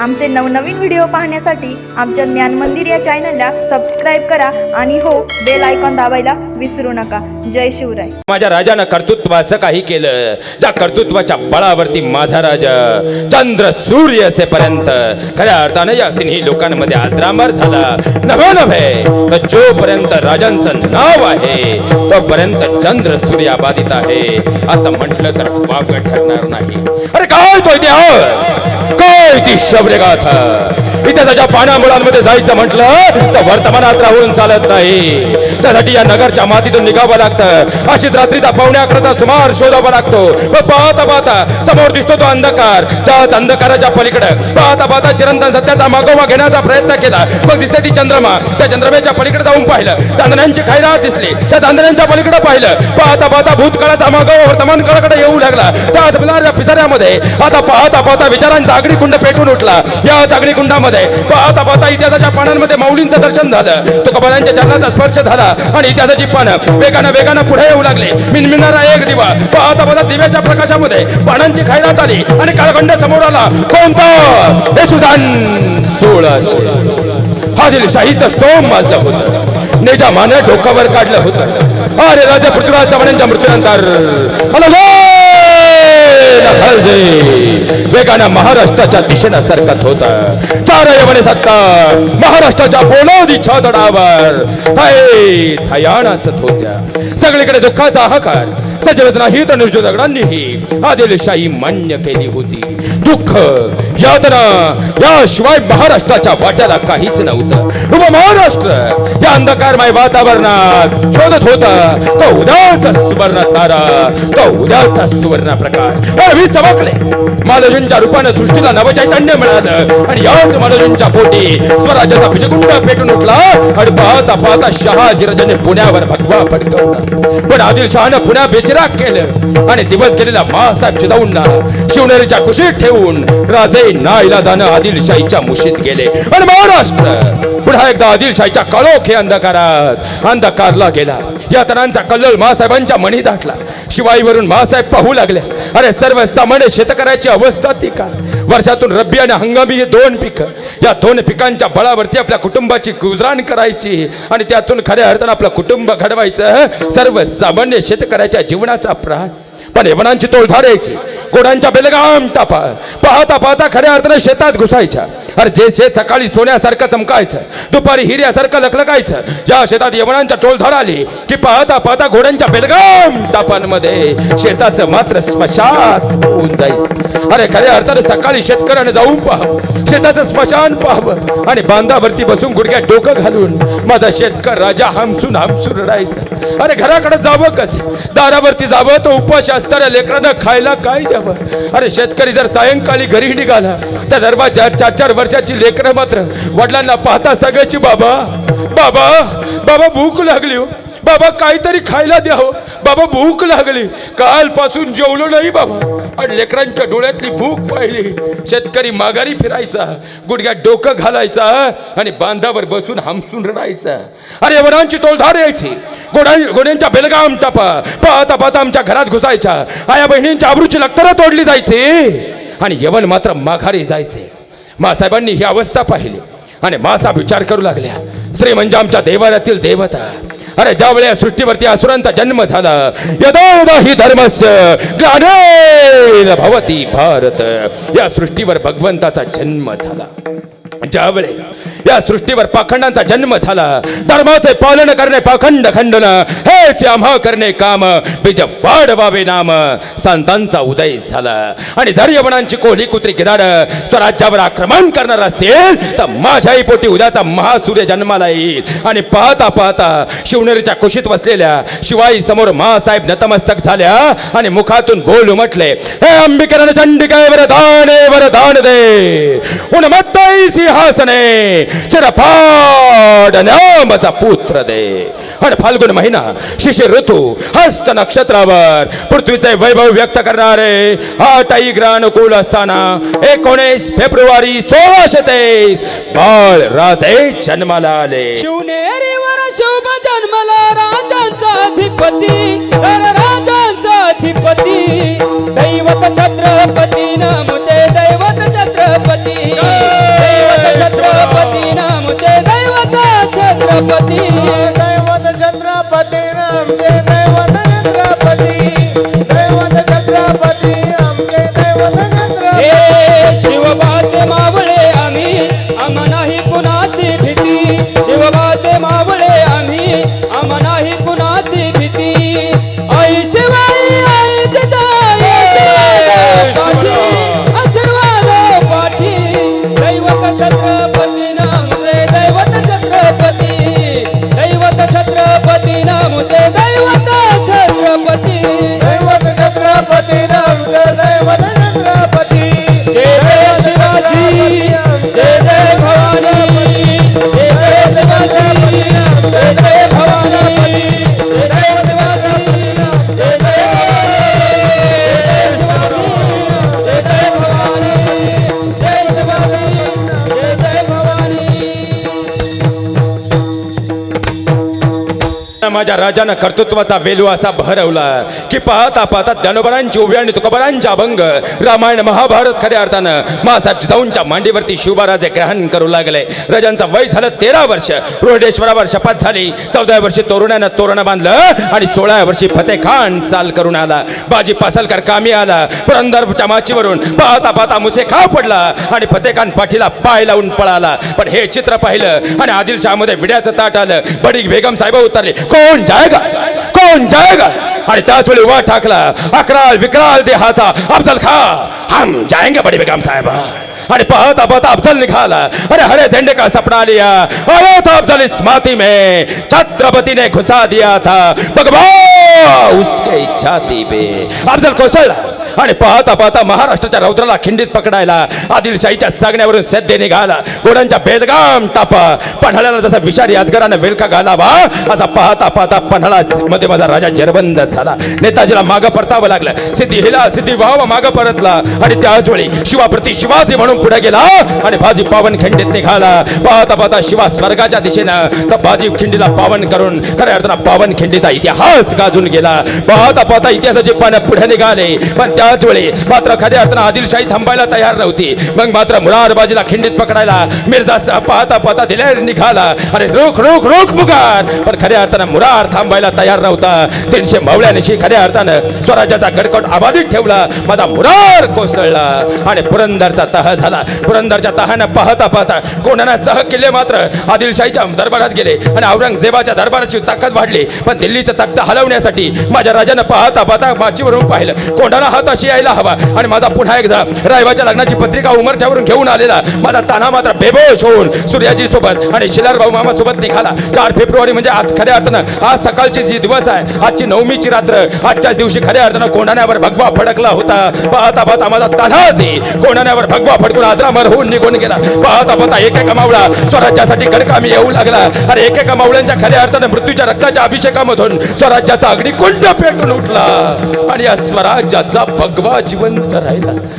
आमचे नवनवीन व्हिडिओ पाहण्यासाठी आमच्या ज्ञान मंदिर या चॅनलला सबस्क्राईब करा आणि हो बेल आयकॉन दाबायला विसरू नका. जय शिवराय. माझ्या राजानं कर्तृत्वाचं काही केलं. ज्या कर्तृत्वाच्या बळावरती माझा राजा चंद्र सूर्य असेपर्यंत खऱ्या अर्थानं या तिन्ही लोकांमध्ये आद्रांबर झाला. नव्हे नव्हे तर जोपर्यंत राजांचं नाव आहे तोपर्यंत चंद्र सूर्य बाधित आहे. असं म्हटलं तर वावग ठरणार नाही. अरे काय तो इतिहास काय ती शौर्यगाथा इतिहासाच्या पानामुळांमध्ये जायचं म्हटलं तर वर्तमानात राहून चालत नाही. त्यासाठी या नगरच्या मातीतून निघावं लागतं. अशीच रात्रीचा पावणे अकराचा सुमार शोधावा लागतो. व पाहता पाहता समोर दिसतो तो अंधकार. त्याच अंधकाराच्या पलीकडे पाहता पाहता चिरंतन सत्याचा मागोवा घेण्याचा प्रयत्न केला. मग दिसते ती चंद्रमा. त्या चंद्रमेच्या पलीकडे जाऊन पाहिलं. चांदण्यांची खैरात दिसली. त्या चांदण्यांच्या पलीकडे पाहिलं. पाहता पाहता भूतकाळाचा मागोवा वर्तमान काळाकडे येऊ लागला. त्याच बिलारच्या पिसाऱ्यामध्ये आता पाहता पाहता विचारांचा अग्निकुंड पेटून उठला. या अग्निकुंडामध्ये पाहता पाहता इतिहासाच्या पानांमध्ये माऊलींचं दर्शन झालं. तुकोबारांच्या चरणाचा स्पर्श झाला. आणि इतिहासाची पानं वेगानं वेगानं पुढे येऊ लागले. मिनमिनारा एक दिवा पाहता पाहता दिव्याच्या प्रकाशामध्ये पानांची खैरात आली आणि काळखंड समोर आला. कोणता? हे सुजान सोळाशे. हा दिलशाहीचं स्तोम वाजलं होतं. निजामाने डोकावर काढलं होतं. अरे राजा पृथ्वीराज चव्हाणांच्या मृत्यूनंतर. अलग हळदे. वेगानं महाराष्ट्राच्या दिशेनं सरकत होत चार यवने सत्ता. महाराष्ट्राच्या पोलोदी छातडावर थय थयाणाचत होत्या सगळीकडे दुःखाचा हाकार सजवत नाही तर निर्जो दगडांनीही आदिलशाही मान्य केली होती. दुःख यातना याशिवाय महाराष्ट्राच्या वाट्याला काहीच नव्हतं. उभं महाराष्ट्र या अंधकारमय वातावरणात शोधत होता. तो उद्याचा सुवर्ण तारा तो उद्याचा सुवर्ण प्रकाश. अरवी चमकले. मालजूंच्या रूपानं सृष्टीला नवचैतन्य मिळालं. आणि याच मालजूंच्या पोटी स्वराज्याचा बिजगुंड पेटून उठला. आणि पाहता पाहता शहाजीराजाने पुण्यावर भगवा फडकवला. पण आदिलशहानं पुण्या बेचिराग केलं. आणि दिवस गेलेला मासाहेब चिदाऊंना शिवनेरीच्या कुशीत ठेवून राजे नाईलाजानं आदिलशाहीच्या मुशीत गेले. आणि महाराष्ट्र पुन्हा एकदा आदिलशाहीच्या काळोखे अंधकारात अंधकारला गेला. या तणांचा कल्लोल मासाहेबांच्या मणी दाटला. शिवाईवरून मासाहेब पाहू लागले. अरे सर्व सामान्य शेतकऱ्याची अवस्था ती का वर्षातून रब्बी आणि हंगामी हे दोन पिकं या दोन पिकांच्या बळावरती आपल्या कुटुंबाची गुजराण करायची आणि त्यातून खऱ्या अर्थानं आपलं कुटुंब घडवायचं. सर्व सामान्य शेतकऱ्याच्या जीवनाचा प्राण पण यवनांची तोल धारायची घोडांच्या बेलगाम टापा पाहता पाहता खऱ्या अर्थानं शेतात घुसायच्या. अरे जे शेत सकाळी सोन्यासारखं चमकायचं दुपारी हिऱ्यासारखं लखलकायचं ज्या शेतात यवनांच्या टोलधार आली की पाहता पाहता घोड्यांच्या बेलगाम टापांमध्ये शेताचं मात्र स्मशान होऊन जायचं. अरे खऱ्या अर्थाने सकाळी शेतकऱ्याने जाऊन पाहावं शेताचं स्मशान पाहावं आणि बांधावरती बसून गुडघ्यात डोकं घालून माझा शेतकर राजा हमसून हमसून रडायचं. अरे घराकडे जावं कसे? दारावरती जावं तर उपाशी असणाऱ्या लेकरांना खायला काय द्यावं? अरे शेतकरी जर सायंकाळी घरी निघाला त्या दरवाजा चार चार वर्षाची लेकरं मात्र. वडिलांना पाहता सगळ्याची बाबा बाबा बाबा भूक लागली हो. बाबा काहीतरी खायला द्या हो. बाबा भूक लागली. कालपासून जेवलो नाही बाबा. आणि लेकरांच्या डोळ्यातली भूक पाहिली. शेतकरी माघारी फिरायचा गुडघ्यात डोकं घालायचा आणि बांधावर बसून हमसून रडायचा. अरे वडांची तोलधार यायची. गोडा गोड्यांच्या बेलगाम टापा पाहता पाहता आमच्या घरात घुसायच्या. आया बहिणींच्या आबरूची लक्तरं तोडली जायची. आणि यवन मात्र माघारी जायचे. मासाहेबांनी ही अवस्था पाहिली. आणि मासाहेब विचार करू लागल्या. श्री म्हणजे आमच्या देवाऱ्यातील देवता. अरे ज्या वेळेस सृष्टीवरती असुरांचा जन्म झाला यदा यदा ही धर्मस्य ग्लानेन भवती भारत. या सृष्टीवर भगवंताचा जन्म झाला. ज्यावेळेस या सृष्टीवर पाखंडांचा जन्म झाला. धर्माचे पालन करणे पाखंड खंडन. हेच आम्हा करणे काम बीज वाढवावे नाम. संतांचा उदय झाला. आणि जर यवनांची कोहली कुत्री गिदाड स्वराज्यावर आक्रमण करणार असतील तर माझ्याही पोटी उद्याचा महासूर्य जन्माला येईल. आणि पाहता पाहता शिवनेरीच्या कुशीत बसलेल्या शिवाई समोर महासाहेब नतमस्तक झाल्या आणि मुखातून बोल उमटले. हे अंबिकरण चंडिकाय वरदाने वरदान दे. उन्मत्तई सिंहासने चिरफाड नामचा पुत्र दे. आणि फाल्गुन महिना शिशिर ऋतू हस्त नक्षत्रावर पृथ्वीचे वैभव व्यक्त करणारे हा टाईग्र अनुकूल असताना एकोणीस फेब्रुवारी सोळाशे तेवीस. बाळ राधे जन्माला आले. शिवनेरीवर शुभ जन्मला राजांचा अधिपती. तर राजांचा अधिपती. दैवत छत्रपती नामुचे आमचे जय जय माझ्या राजानं कर्तृत्वाचा वेलू असा भरवला की पाहता पाहता ज्ञानोबरांची उभी आणि तुकोबरांचा अभंग रामायण महाभारत खऱ्या अर्थानं मासाहेब जिजाऊंच्या मांडीवरती शिवबाराजे ग्रहण करू लागले. राजांचा वय झालं तेरा वर्ष. रोहिडेश्वरावर शपथ झाली. चौदाव्या वर्षी तोरणानं तोरण बांधलं आणि सोळाव्या वर्षी फतेह खान चाल करून आला. बाजी पासलकर कामी आला. पुरंदर चमाचीवरून पाहता पाहता मुसे खाव पडला आणि फतेह खान पाठीला पाय लावून पळाला. पण हे चित्र पाहिलं आणि आदिलशहामध्ये विड्याचं ताट आलं. बडी बेगम साहेब उतरले. को कौन जाएगा? कौन जाएगा? आणि त्याच वेळी वर टाकला अकराल विकराल देहाचा अफजल खा। हम जाएंगे बड़ी बेगम साहेब। अरे पाहता पाहता अफजल निकाला। अरे हरे झंडे का सपना लिया। आया था अफजल इस माती में छत्रपति ने घुसा दिया था। भगवान उसके छाती पे अफजल कोसळला आणि पाहता पाहता महाराष्ट्राच्या रौद्राला खिंडीत पकडायला आदिलशाहीच्या सांगण्यावरून सद्य निघाला. घोड्यांच्या बेदगाम टापा पन्हाळ्याला जसा विषारी अजगरानं वेलका घालावा असा पाहता पाहता पन्हाळा मध्ये माझा राजा जरबंद झाला. नेताजीला मागं परतावं लागलं. सिद्धी हिला सिद्धी व्हावा मागं परतला. आणि त्याच वेळी शिवाप्रती शिवाजी म्हणून पुढे गेला. आणि बाजी पावन खिंडीत निघाला. पाहता पाहता शिवा स्वर्गाच्या दिशेनं तर बाजी खिंडीला पावन करून खऱ्या अर्थानं पावन खिंडीचा इतिहास गाजून गेला. पाहता पाहता इतिहासाचे पानं पुढे निघाले. पण त्याच वेळी. मात्र खऱ्या अर्थानं आदिलशाही थांबायला तयार नव्हती. मग मात्र मुरारबाजीला खिंडीत पकडायला मिर्झा पाहता पाहता दिल्या निघाला. अरे रोख रोख रोख मुगार. पण खऱ्या अर्थानं मुरार थांबायला तयार नव्हता. तीनशे मावळ्यानिशी खऱ्या अर्थानं स्वराज्याचा गडकट आबाधित ठेवला. माझा मुरार कोसळला. आणि पुरंदरचा तह झाला. पुरंदरच्या तहानं पाहता पाहता कोणाला सह किल्ले मात्र आदिलशाहीच्या दरबारात गेले. आणि औरंगजेबाच्या दरबाराची ताकद वाढली. पण दिल्लीचं तख्त हलवण्यासाठी माझ्या राजानं पाहता पाहता माचीवरून पाहिलं. कोणाला हात अशी यायला हवा. आणि माझा पुन्हा एकदा रायबाच्या लग्नाची पत्रिका उमरठ्यावरून घेऊन आलेला. माझा ताना मात्र बेबोश होऊन सूर्याजी सोबत आणि शिलार भाऊ मामा सोबत निघाला. चार फेब्रुवारी म्हणजे आज खऱ्या अर्थानं आज सकाळची जी दिवस आहे आजची नवमीची रात्र आजच्या दिवशी खऱ्या अर्थानं कोंढाण्यावर भगवा फडकला होता. पाहता पाहता माझा तान्हाच कोंढाण्यावर भगवा फडकून आजरामर होऊन निघून गेला. पाहता पाहता एक एका मावळा स्वराज्यासाठी कडकामी येऊ लागला. अरे एक एका मावळ्यांच्या खऱ्या अर्थानं मृत्यूच्या रक्ताच्या अभिषेकामधून स्वराज्याचा अग्निकुंड पेटून उठला. आणि या स्वराज्याचा भगवा जिवंत राहिला.